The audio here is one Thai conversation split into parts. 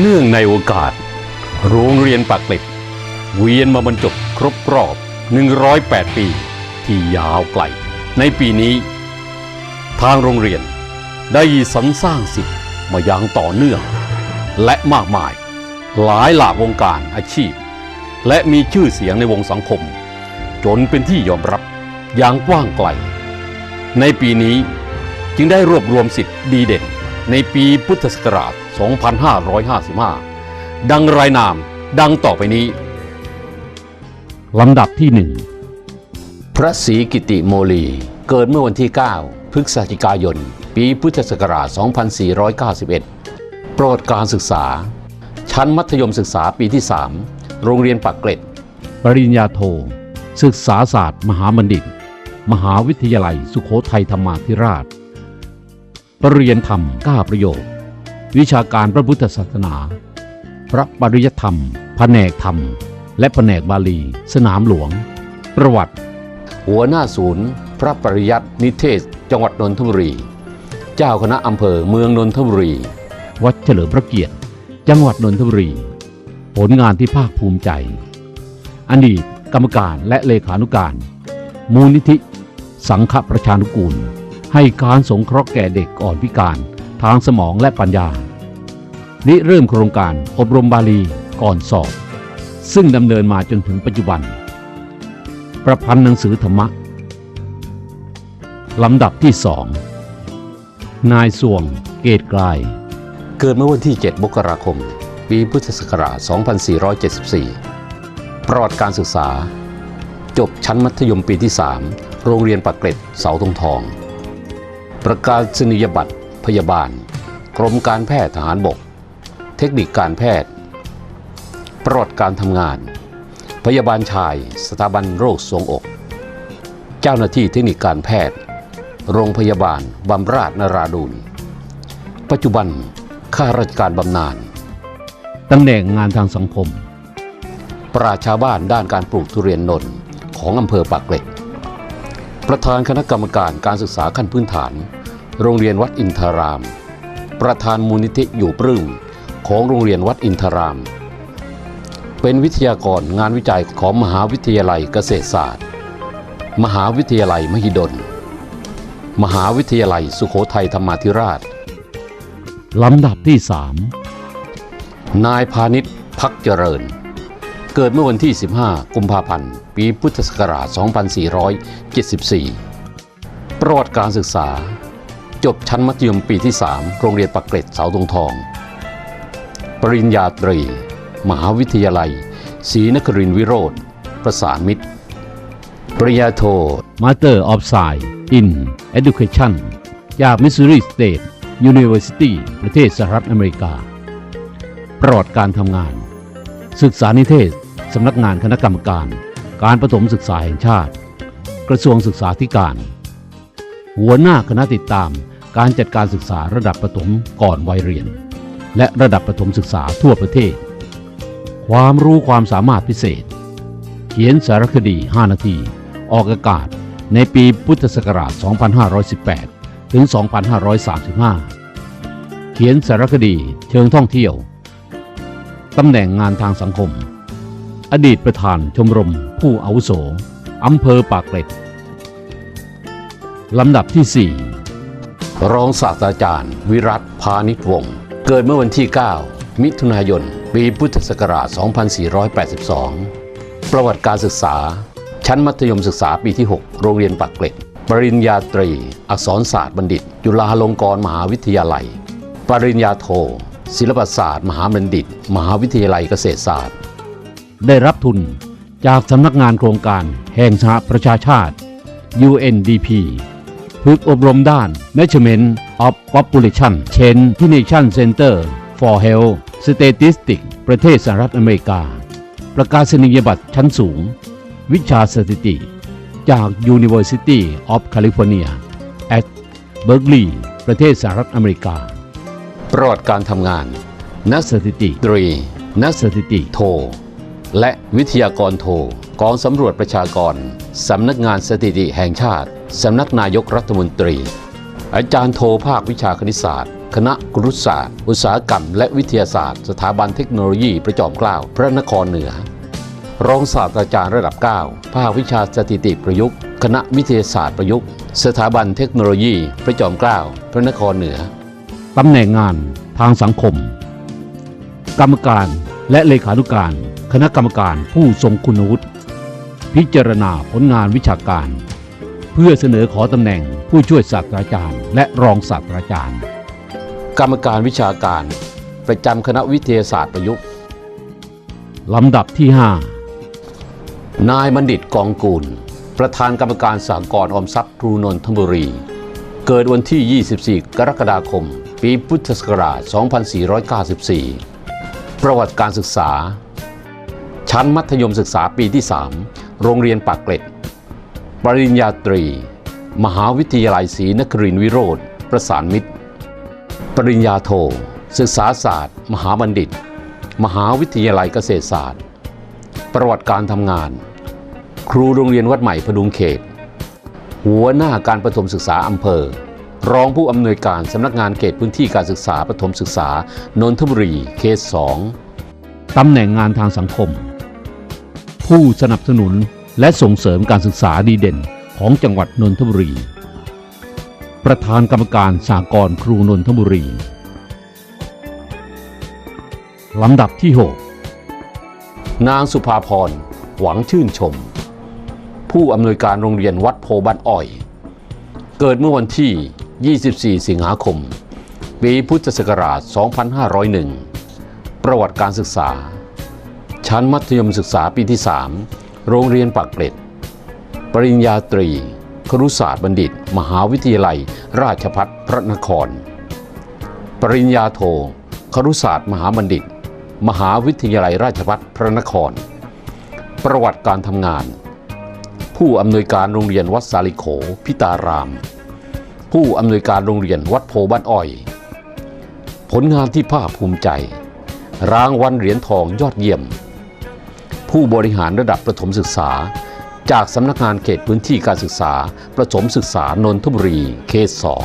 เนื่องในโอกาส โรงเรียนปากเกร็ดเวียนมาบรรจบครบรอบ 108 ปี ที่ยาวไกล ในปีนี้ ทางโรงเรียนได้สรรสร้างสิ่งมาอย่างต่อเนื่อง และมากมาย หลายหลากวงการอาชีพ และมีชื่อเสียงในวงสังคม จนเป็นที่ยอมรับอย่างกว้างไกล ในปีนี้จึงได้รวบรวมสิทธิ์ดีเด่นในปีพุทธศักราช 2555 ดังรายนามดังต่อไปนี้ ลำดับที่หนึ่งพระศรีกิติโมลี เกิดเมื่อวันที่ 9 พฤศจิกายน ปีพุทธศักราช 2491 โปรดการศึกษา ชั้นมัธยมศึกษาปีที่ 3 โรงเรียนปากเกร็ด ปริญญาโท ศึกษาศาสตร์ มหาบัณฑิต มหาวิทยาลัยสุโขทัยธรรมาธิราชปรริญญธรรมก้าประโยชน์ วิชาการพระพุทธศาสนา พระปริยธรรม แผนกธรรม และแผนกบาลี สนามหลวง ประวัติ หัวหน้าศูนย์ พระปริยัตินิเทศ จังหวัดนนทบุรี เจ้าคณะอำเภอเมืองนนทบุรี วัดเฉลิมพระเกียรติ จังหวัดนนทบุรี ผลงานที่ภาคภูมิใจ อดีตกรรมการและเลขานุการ มูลนิธิ สังฆประชานุกูล ให้การสงเคราะห์แก่เด็กอ่อนพิการทางสมองและปัญญา ริเริ่มโครงการอบรมบาลีก่อนสอบ ซึ่งดำเนินมาจนถึงปัจจุบัน ประพันธ์หนังสือธรรมะลำดับที่สองนายสวง เกตกลาย เกิดเมื่อวันที่ 7 มกราคม ปีพุทธศักราช 2474 ประวัติการศึกษา จบชั้นมัธยมปีที่ 3 โรงเรียนปากเกร็ดเสาธงทอง ประกาศนียบัตรพยาบาล กรมการแพทย์ทหารบก เทคนิคการแพทย์ ประวัติการทำงาน พยาบาลชาย สถาบันโรคทรวงอก เจ้าหน้าที่เทคนิคการแพทย์ โรงพยาบาลบำราศนราดูนปัจจุบันข้าราชการบำนาญตำแหน่งงานทางสังคม ปราชาบ้านด้านการปลูกทุเรียนนนท์ของอำเภอปากเกร็ด ประธานคณะกรรมการการศึกษาขั้นพื้นฐาน โรงเรียนวัดอินทาราม ประธานมูลนิธิอยู่ปลื้ม ของโรงเรียนวัดอินทาราม เป็นวิทยากรงานวิจัยของมหาวิทยาลัยเกษตรศาสตร์ มหาวิทยาลัยมหิดล มหาวิทยาลัยสุโขทัยธรรมาธิราช ลำดับที่สามนายพาณิชย์พักเจริญ เกิดเมื่อวันที่ 15 กุมภาพันธ์ ปีพุทธศักราช 2474 ประวัติการศึกษา จบชั้นมัธยมปีที่ 3 โรงเรียนปักเกร็ดเสาตงทอง ปริญญาตรี มหาวิทยาลัยศรีนครินทร์วิโรธประสานมิตร ปริญญาโท Master of Science in Education จาก Missouri State University ประเทศสหรัฐอเมริกา ประวัติการทำงาน ศึกษานิเทศ สำนักงานคณะกรรมการ การประถมศึกษาแห่งชาติ กระทรวงศึกษาธิการ หัวหน้าคณะติดตามการจัดการศึกษาระดับประถมก่อนวัยเรียน และระดับประถมศึกษาทั่วประเทศ ความรู้ความสามารถพิเศษ เขียนสารคดี 5 นาที ออกอากาศในปีพุทธศักราช 2518 ถึง 2535 เขียนสารคดีเชิงท่องเที่ยว ตำแหน่งงานทางสังคม อดีตประธานชมรม ผู้อาวุโสอำเภอปากเกร็ดลำดับที่ 4 รองศาสตราจารย์ วิรัตพานิชวงศ์ เกิดเมื่อวันที่ 9 มิถุนายน ปีพุทธศักราช 2482 ประวัติการศึกษา ชั้นมัธยมศึกษาปีที่ 6 โรงเรียนปากเกร็ด ปริญญาตรี อักษรศาสตร์บัณฑิต จุฬาลงกรณ์มหาวิทยาลัย ปริญญาโท ศิลปศาสตร์ มหาบัณฑิต มหาวิทยาลัยเกษตรศาสตร์ ได้รับทุนจากสำนักงานโครงการแห่งสหประชาชาติ UNDP ฝึกอบรมด้าน Measurement of Population Change ที่ Nation Center for Health Statistics ประเทศสหรัฐอเมริกา ประกาศนียบัตรชั้นสูง วิชาสถิติ จาก University of California at Berkeley ประเทศสหรัฐอเมริกา ประวัติการทำงาน นักสถิติตรี นักสถิติโท และวิทยากรโทกองสำรวจประชากร สำนักงานสถิติแห่งชาติ สำนักนายกรัฐมนตรี อาจารย์โทภาควิชาคณิตศาสตร์ คณะครุศาสตร์ อุตสาหกรรม และวิทยาศาสตร์ สถาบันเทคโนโลยีประจอมเกล้าพระนครเหนือ รองศาสตราจารย์ระดับ 9 ภาควิชาสถิติประยุกต์ คณะวิทยาศาสตร์ประยุกต์ สถาบันเทคโนโลยีประจอมเกล้าพระนครเหนือตำแหน่งงานทางสังคม กรรมการและเลขานุการ คณะกรรมการผู้ทรงคุณวุฒิ พิจารณาผลงานวิชาการ เพื่อเสนอขอตำแหน่งผู้ช่วยศาสตราจารย์ และรองศาสตราจารย์ กรรมการวิชาการ ประจำคณะวิทยาศาสตร์ประยุกต์ลำดับที่ 5 นายบัณฑิตกองกูล ประธานกรรมการสหกรณ์ออมทรัพย์ครูนนทบุรี เกิดวันที่ 24 กรกฎาคม ปีพุทธศักราช 2494 ประวัติการศึกษา ชั้นมัธยมศึกษาปีที่ 3 โรงเรียนปากเกร็ด ปริญญาตรี มหาวิทยาลัยศรีนครินทรวิโรธประสานมิตร ปริญญาโท ศึกษาศาสตร์ มหาบัณฑิต มหาวิทยาลัยเกษตรศาสตร์ ประวัติการทำงาน ครูโรงเรียนวัดใหม่พดุงเขต หัวหน้าการประถมศึกษาอำเภอ รองผู้อำนวยการสำนักงานเขตพื้นที่การศึกษาประถมศึกษานนทบุรีเขตสองตำแหน่งงานทางสังคม ผู้สนับสนุนและส่งเสริมการศึกษาดีเด่นของจังหวัดนนทบุรี ประธานกรรมการสากลครูนนทบุรี ลำดับที่ 6 นางสุภาพร หวังชื่นชม ผู้อำนวยการโรงเรียนวัดโพบ้านอ้อย เกิดเมื่อวันที่ 24 สิงหาคม ปีพุทธศักราช 2501 ประวัติการศึกษา ชั้นมัธยมศึกษาปีที่ 3 โรงเรียนปากเกร็ด ปริญญาตรี ครุศาสตร์บัณฑิต มหาวิทยาลัย ราชภัฏพระนคร ปริญญาโท ครุศาสตร์มหาบัณฑิต มหาวิทยาลัยราชภัฏพระนคร ประวัติการทำงาน ผู้อำนวยการโรงเรียนวัดสาลิโขพิตาราม ผู้อำนวยการโรงเรียนวัดโพบ้านอ้อย ผลงานที่ภาคภูมิใจ รางวัลเหรียญทองยอดเยี่ยม ผู้บริหารระดับประถมศึกษา จากสำนักงานเขตพื้นที่การศึกษา ประถมศึกษานนทบุรีเขตสอง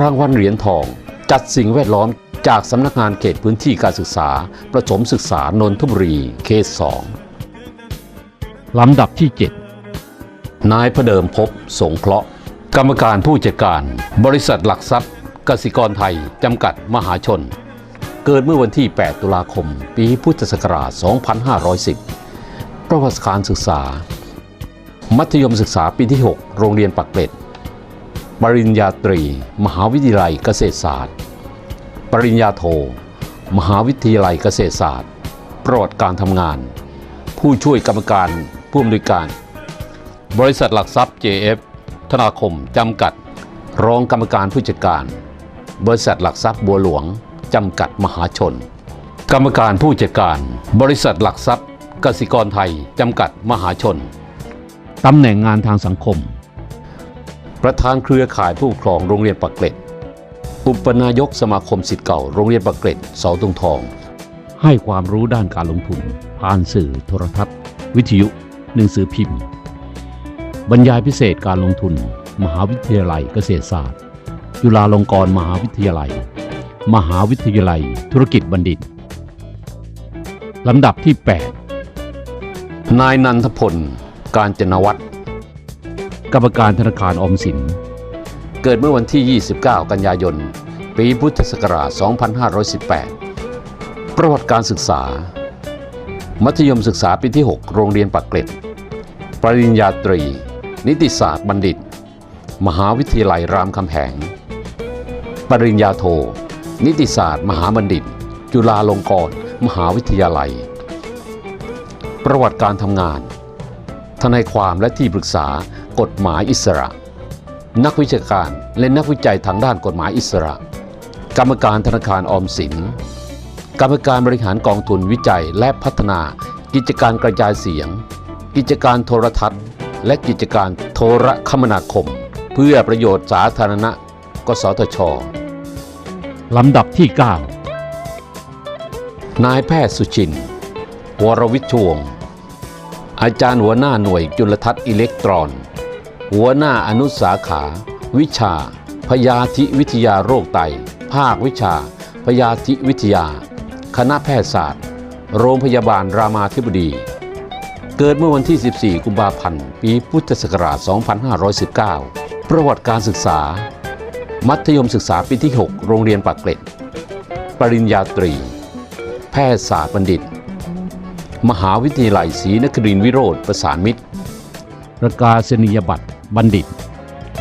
รางวัลเหรียญทอง จัดสิ่งแวดล้อมจากสำนักงานเขตพื้นที่การศึกษา ประถมศึกษานนทบุรีเขตสองลำดับที่ 7 นายพเดิมพบสงเคราะห์ กรรมการผู้จัดการ บริษัทหลักทรัพย์กสิกรไทย จำกัดมหาชน เกิดเมื่อวันที่ 8 ตุลาคม ปีพุทธศักราช 2510 ประวัติการศึกษา มัธยมศึกษาปีที่ 6 โรงเรียนปักเกร็ด ปริญญาตรี มหาวิทยาลัยเกษตรศาสตร์ ปริญญาโท มหาวิทยาลัยเกษตรศาสตร์ ประวัติการทำงาน ผู้ช่วยกรรมการผู้อำนวยการ บริษัทหลักทรัพย์ JF ธนาคมจำกัด รองกรรมการผู้จัดการ บริษัทหลักทรัพย์บัวหลวง จำกัดมหาชน กรรมการผู้จัดการ บริษัทหลักทรัพย์กสิกรไทย จำกัดมหาชนตำแหน่งงานทางสังคม ประธานเครือข่ายผู้ปกครองโรงเรียนปักเกร็ดอุปนายกสมาคมสิทธิ์เก่าโรงเรียนปักเกร็ดเสาตรงทอง ให้ความรู้ด้านการลงทุน ผ่านสื่อโทรทัศน์ วิทยุหนังสือพิมพ์ บรรยายพิเศษการลงทุน มหาวิทยาลัยเกษตรศาสตร์ จุฬาลงกรณ์มหาวิทยาลัย มหาวิทยาลัยธุรกิจบัณฑิต ลำดับที่ 8 นายนันทพล การจนวัฒน์กรรมการธนาคารออมสิน เกิดเมื่อวันที่ 29 กันยายน ปีพุทธศักราช 2518 ประวัติการศึกษา มัธยมศึกษาปีที่ 6 โรงเรียนปักเกร็ด ปริญญาตรี นิติศาสตร์บัณฑิต มหาวิทยาลัยรามคำแหง ปริญญาโท นิติศาสตร์ มหาบัณฑิต จุฬาลงกรณ์มหาวิทยาลัย ประวัติการทำงาน ทนายความและที่ปรึกษากฎหมายอิสระ นักวิชาการและนักวิจัยทางด้านกฎหมายอิสระ กรรมการธนาคารออมสิน กรรมการบริหารกองทุนวิจัยและพัฒนา กิจการกระจายเสียง กิจการโทรทัศน์ และกิจการโทรคมนาคม เพื่อประโยชน์สาธารณะ กสทช ลำดับที่ 9 นายแพทย์สุชิน วรวิชวง อาจารย์หัวหน้าหน่วยจุลทรรศน์อิเล็กตรอน หัวหน้าอนุสาขา วิชา พยาธิวิทยาโรคไตภภาควิชา พยาธิวิทยา คณะแพทยศาสตร์ โรงพยาบาลรามาธิบดี เกิดเมื่อวันที่ 14 กุมภาพันธ์ ปีพุทธศักราช 2519 ประวัติการศึกษา มัธยมศึกษาปีที่ 6 โรงเรียนปากเกร็ด ปริญญาตรี แพทยศาสตร์บัณฑิต มหาวิทยาลัยศรีนครินทรวิโรธประสานมิตร ประกาศนียบัตรบัณฑิต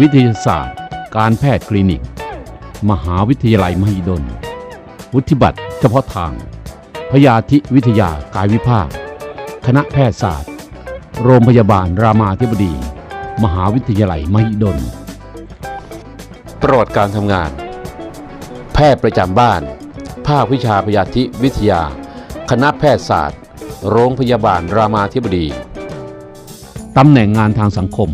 วิทยาศาสตร์ การแพทย์คลินิก มหาวิทยาลัยมหิดล วุฒิบัตรเฉพาะทาง พยาธิวิทยากายวิภาค คณะแพทยศาสตร์ โรงพยาบาลรามาธิบดี มหาวิทยาลัยมหิดล ประวัติการทำงาน แพทย์ประจำบ้าน ภาควิชาพยาธิวิทยา คณะแพทยศาสตร์ โรงพยาบาลรามาธิบดีตำแหน่งงานทางสังคม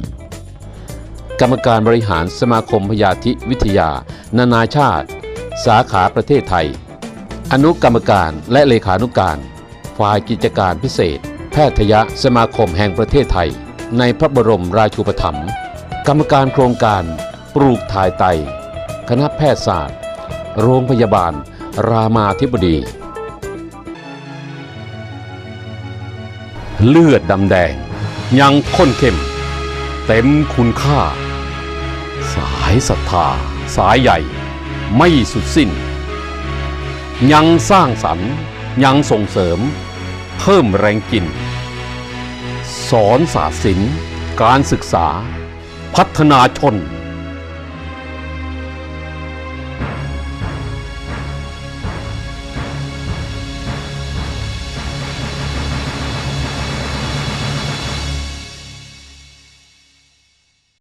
กรรมการบริหารสมาคมพยาธิวิทยา นานาชาติ สาขาประเทศไทย อนุกรรมการและเลขานุการ ฝ่ายกิจการพิเศษ แพทยสมาคมแห่งประเทศไทย ในพระบรมราชูปถัมภ์กรรมการโครงการ ลูกถ่ายไต คณะแพทยศาสตร์ โรงพยาบาล รามาธิบดี เลือดดำแดง ยังข้นเข้ม เต็มคุณค่า สายศรัทธา สายใหญ่ ไม่สุดสิ้น ยังสร้างสรรค์ ยังส่งเสริม เพิ่มแรงกิน สอนศาสตร์ศิลป์การศึกษาพัฒนาชน